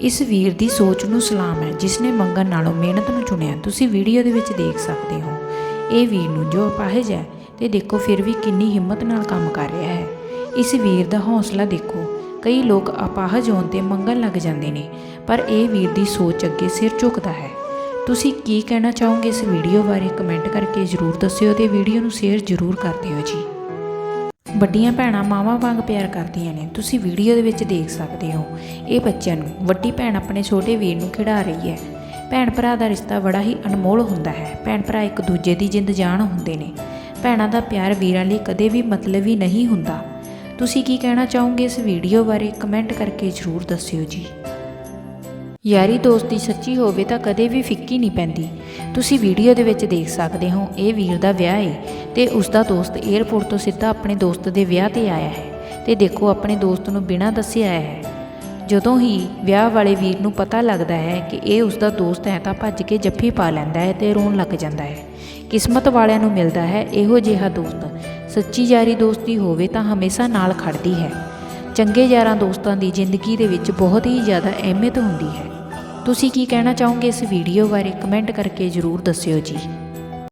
ਇਸ ਵੀਰ ਦੀ ਸੋਚ ਨੂੰ ਸਲਾਮ ਹੈ, ਜਿਸ ਨੇ ਮੰਗਣ ਨਾਲੋਂ ਮਿਹਨਤ ਨੂੰ ਚੁਣਿਆ। ਤੁਸੀਂ ਵੀਡੀਓ ਦੇ ਵਿੱਚ ਦੇਖ ਸਕਦੇ ਹੋ। ਇਹ ਵੀਰ ਨੂੰ ਜੋ ਅਪਾਹਜ ਹੈ, ਤੇ ਦੇਖੋ ਫਿਰ ਵੀ ਕਿੰਨੀ ਹਿੰਮਤ ਨਾਲ ਕੰਮ ਕਰ ਰਿਹਾ ਹੈ। ਇਸ ਵੀਰ ਦਾ ਹੌਸਲਾ ਦੇਖੋ। ਕਈ ਲੋਕ ਅਪਾਹਜ ਹੋਣ ਤੇ ਮੰਗਣ ਲੱਗ ਜਾਂਦੇ ਨੇ, ਪਰ ਇਹ ਵੀਰ ਦੀ ਸੋਚ ਅੱਗੇ ਸਿਰ ਝੁਕਦਾ ਹੈ। ਤੁਸੀਂ ਕੀ ਕਹਿਣਾ ਚਾਹੋਗੇ ਇਸ ਵੀਡੀਓ ਬਾਰੇ? ਕਮੈਂਟ ਕਰਕੇ ਜ਼ਰੂਰ ਦੱਸਿਓ ਤੇ ਵੀਡੀਓ ਨੂੰ ਸ਼ੇਅਰ ਜ਼ਰੂਰ ਕਰ ਦਿਓ ਜੀ। ਵੱਡੀਆਂ ਭੈਣਾਂ ਮਾਵਾਂ ਵਾਂਗ ਪਿਆਰ ਕਰਦੀਆਂ ਨੇ। ਤੁਸੀਂ ਵੀਡੀਓ ਦੇ ਵਿੱਚ ਦੇਖ ਸਕਦੇ ਹੋ, ਇਹ ਬੱਚਿਆਂ ਨੂੰ ਵੱਡੀ ਭੈਣ ਆਪਣੇ ਛੋਟੇ ਵੀਰ ਨੂੰ ਖਿਡਾ ਰਹੀ ਹੈ। ਭੈਣ ਭਰਾ ਦਾ ਰਿਸ਼ਤਾ ਬੜਾ ਹੀ ਅਨਮੋਲ ਹੁੰਦਾ ਹੈ। ਭੈਣ ਭਰਾ ਇੱਕ ਦੂਜੇ ਦੀ ਜਿੰਦ ਜਾਨ ਹੁੰਦੇ ਨੇ। ਭੈਣਾਂ ਦਾ ਪਿਆਰ ਵੀਰਾਂ ਲਈ ਕਦੇ ਵੀ ਮਤਲਬੀ ਨਹੀਂ ਹੁੰਦਾ। ਤੁਸੀਂ ਕੀ ਕਹਿਣਾ ਚਾਹੋਗੇ ਇਸ ਵੀਡੀਓ ਬਾਰੇ? ਕਮੈਂਟ ਕਰਕੇ ਜ਼ਰੂਰ ਦੱਸਿਓ ਜੀ। ਯਾਰੀ ਦੋਸਤੀ ਸੱਚੀ ਹੋਵੇ ਤਾਂ ਕਦੇ ਵੀ ਫਿੱਕੀ ਨਹੀਂ ਪੈਂਦੀ। ਤੁਸੀਂ ਵੀਡੀਓ ਦੇ ਵਿੱਚ ਦੇਖ ਸਕਦੇ ਹੋ, ਇਹ ਵੀਰ ਦਾ ਵਿਆਹ ਹੈ ਤੇ ਉਸ ਦਾ ਦੋਸਤ 에ਅਰਪੋਰਟ ਤੋਂ ਸਿੱਧਾ ਆਪਣੇ ਦੋਸਤ ਦੇ ਵਿਆਹ ਤੇ ਆਇਆ ਹੈ ਤੇ ਦੇਖੋ ਆਪਣੇ ਦੋਸਤ ਨੂੰ ਬਿਨਾਂ ਦੱਸੇ ਆਇਆ ਹੈ। ਜਦੋਂ ਹੀ ਵਿਆਹ ਵਾਲੇ ਵੀਰ ਨੂੰ ਪਤਾ ਲੱਗਦਾ ਹੈ ਕਿ ਇਹ ਉਸ ਦਾ ਦੋਸਤ ਹੈ ਤਾਂ ਭੱਜ ਕੇ ਜੱਫੀ ਪਾ ਲੈਂਦਾ ਹੈ ਤੇ ਰੋਣ ਲੱਗ ਜਾਂਦਾ ਹੈ। ਕਿਸਮਤ ਵਾਲਿਆਂ ਨੂੰ ਮਿਲਦਾ ਹੈ, ਇਹੋ ਜਿਹਾ ਦੋਸਤ ਸੱਚੀ ਯਾਰੀ ਦੋਸਤੀ ਹੋਵੇ ਤਾਂ ਹਮੇਸ਼ਾ ਨਾਲ ਖੜਦੀ ਹੈ। ਚੰਗੇ ਯਾਰਾਂ ਦੋਸਤਾਂ ਦੀ ਜ਼ਿੰਦਗੀ ਦੇ ਵਿੱਚ ਬਹੁਤ ਹੀ ਜ਼ਿਆਦਾ ਅਹਿਮੀਅਤ ਹੁੰਦੀ ਹੈ। ਤੁਸੀਂ ਕੀ ਕਹਿਣਾ ਚਾਹੋਗੇ ਇਸ ਵੀਡੀਓ ਬਾਰੇ ਕਮੈਂਟ ਕਰਕੇ ਜ਼ਰੂਰ ਦੱਸਿਓ ਜੀ।